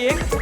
赢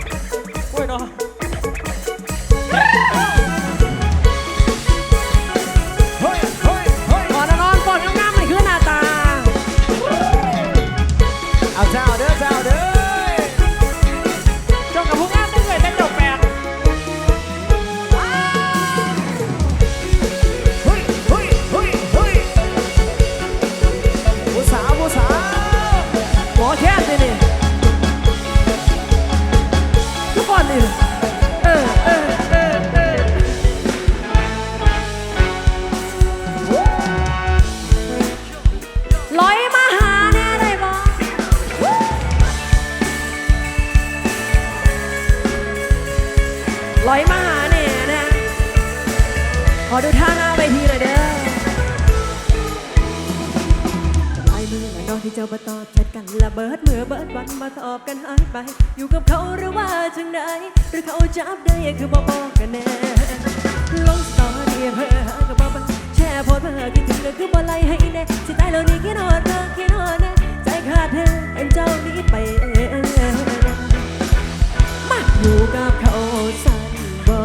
ที่เจ้าบ่ตอบแชทกันละเบิดเมื่อเบิดวันมาตอบกันหายไป อยู่กับเขาหรือว่าจังไหนหรือเขาจับได้คือบ่บอกกันแน่ลงสตอรี่เพื่อหกับบ่บังแช่พสเพื่อคิดถึงก็คือบ่ไล่ให้แน่สิตายแล้วนี่คิดนอนเธอคิดนอนแน่ใจขาดแท้เอ็นเจ้านี้ไปมาอยู่กับเขาสั่นบ่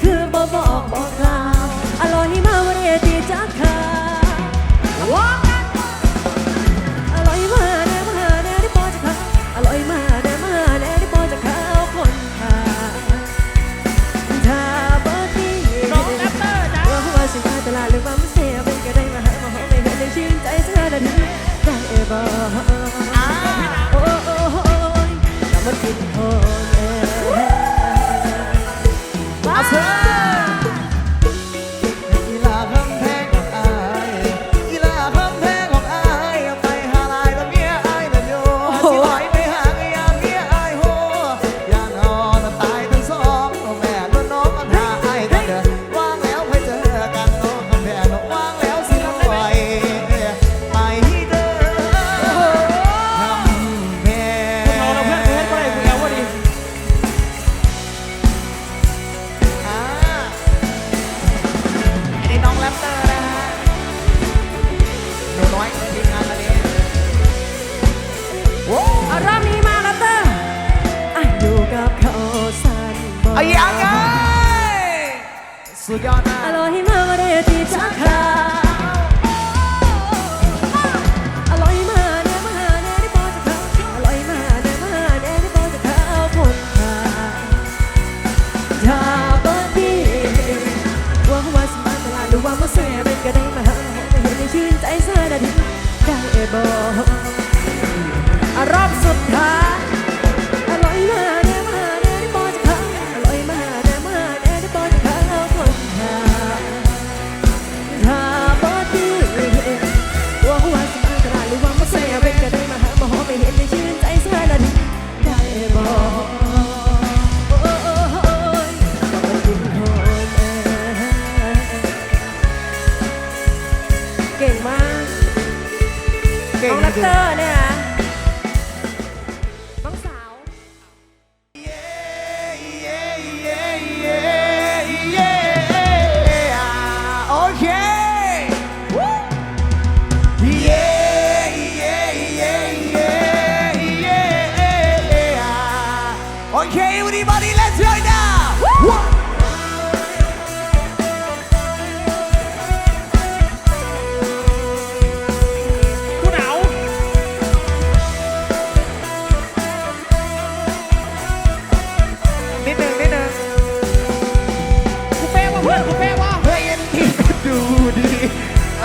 คือบ่บอกบอก อายังไงสุดยอดมาก Alohimare ายอร่อยมาเนื้อมหาเนื้อที่พอจะเข้าอร่อยมากเนื้อมหาเนื้อที่พอจะเข้าคนหาอย่าบอดีว่าว่าสมัครตลาดดว่ามาเสียเป็นก็ได้มาหาเห็นในชื่นใจเสนาด็จได้เอบอกรอบสุดท้าย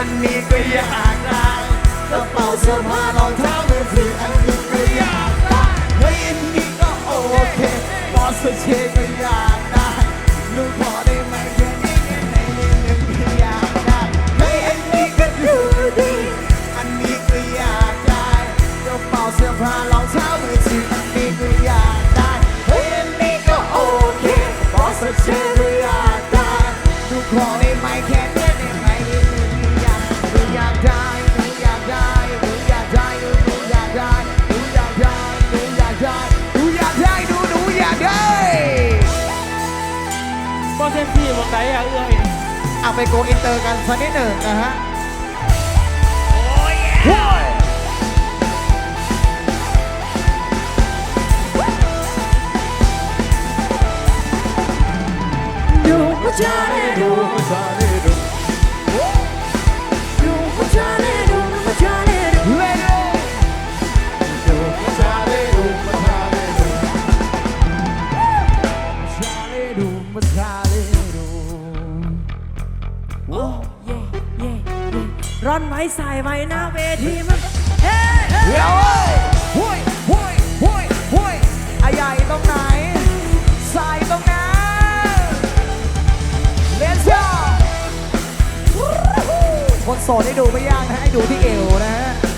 อันนี้ก็อยากได้กระเป๋าเสื้อผ้ารองเท้ามือถืออันนี้ ไปโกอินเตอร์กันสักนิดหนึ่งนะฮะดูว่าเธอ ร่อนไว้สายไว้หน้าเวทีมันเฮ้เฮ้เดี๋ยเว้ยห้วยห้วยห้วยห้วยไอ้ใหญ่ตรงไหนใส่ตรงนั้นเลนส์คนโสดให้ดูไม่ยากนะให้ดูที่เอวนะฮะ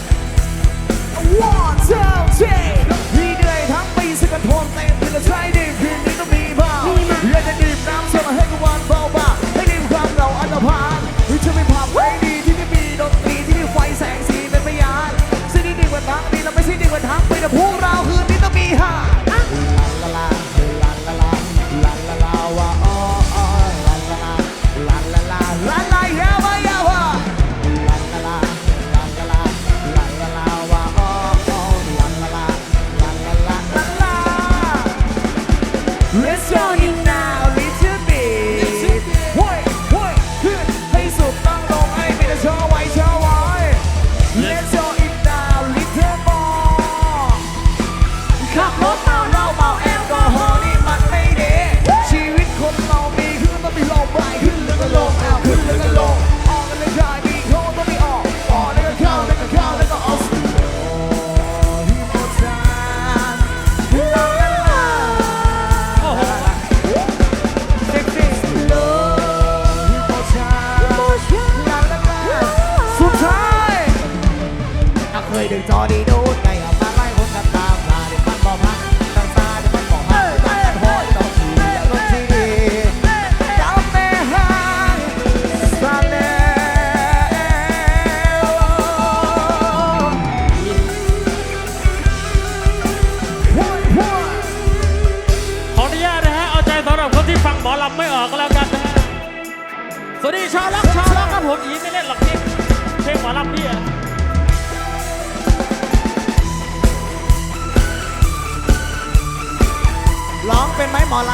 มหมอล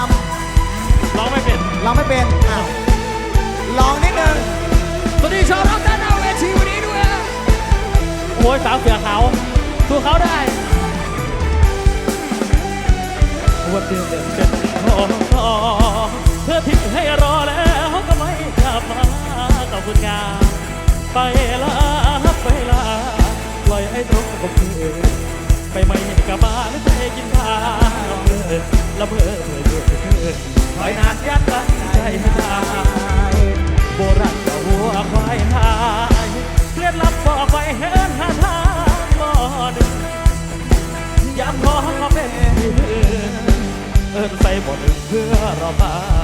ร้องไม่เป็นำร้องไม่เป็นอ้าวร้องนิดนึง สวัสดีชาวล็อกด้านหน้าเวทีวันนี้ด้วยฮะโอ้ยสาวเสือขาวสู้เขาได้วันเดือนเดือนเจ็ดโอ้โหเพื่อทิ้งให้รอแล้วก็ไม่กลับมาขอบคุณงานไปละไปละปล่อยให้ตรงกับเธอ ไปไม่กลับาแล้วจะให้กินข้าวละเมอเมื่อเมื่อเมื่อคอยนานยัดตั้งใจให้ได้โบราณก็หัวควายหายเคล็ดลับบอกไว้เห็นหาทางบ่หนึ่งย้ำขอขอเป็นเพื่อนเอินใส่บ่หนึ่งเพื่อรอมา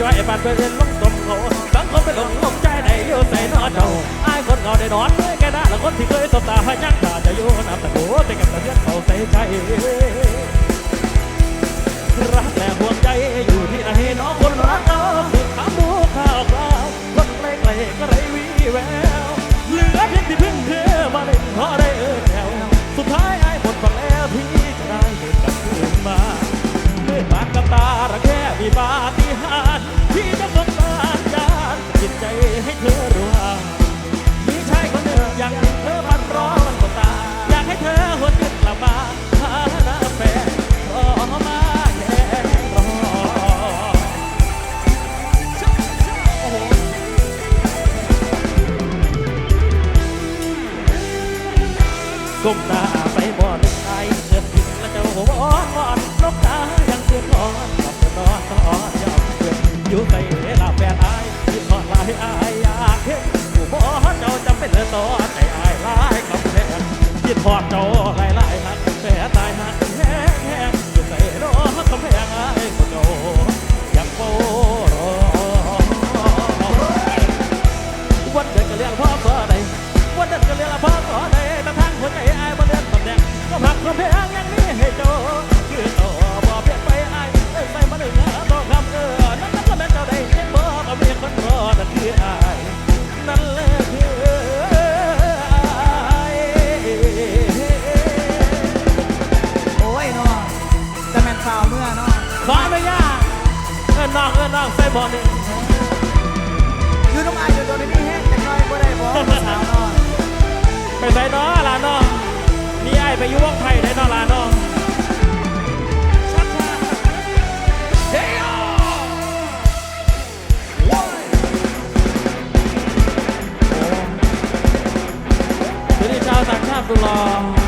จอยบ้านไปเรียนลงตมเขาบางคนไปหลงลงใจในอยู่ใส่นอเจ้าอายคนเงาได้นอนเมื่อแกน้าละคนที่เคยตบตาพยักตาจะอยู่น้ำตะโกแต่กับตะเลียนเขาใส่ใจรักและห่วงใจอยู่ที่ไหนน้องคนรักเราถามูข่าวคราวคนไกลไกลก็ไรวีแววเหลือเพียงที่พึ่งเธอมาเล่นเพราะได้เออแถวสุดท้ายไอ้หมดฝังแล้วที่จะได้เดินกลับคืนมา ตาระแค่มีปาฏิหาริย์ที่จะสง ใส่เวลาแฟนไอที่ทอดลายอายอยากเห็นผู้บ่เจ้าจำเป็นเลยต่อใจอายลายคำแพงที่ทอดเจ้าลายลายหักแผลตายหักแห้งแห้งอยู่ใส่รอคำแพงอายคนเจ้าอยากโปรวันเดินก็เรียกพ่อขอได้วันเดินก็เรียกพ่อขอได้แต่ทางหัวใจอายบ่เดินตำแหน่งก็ผักกระเพง of.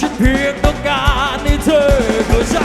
ฉันเพียงต้องการให้เธอเข้าใจ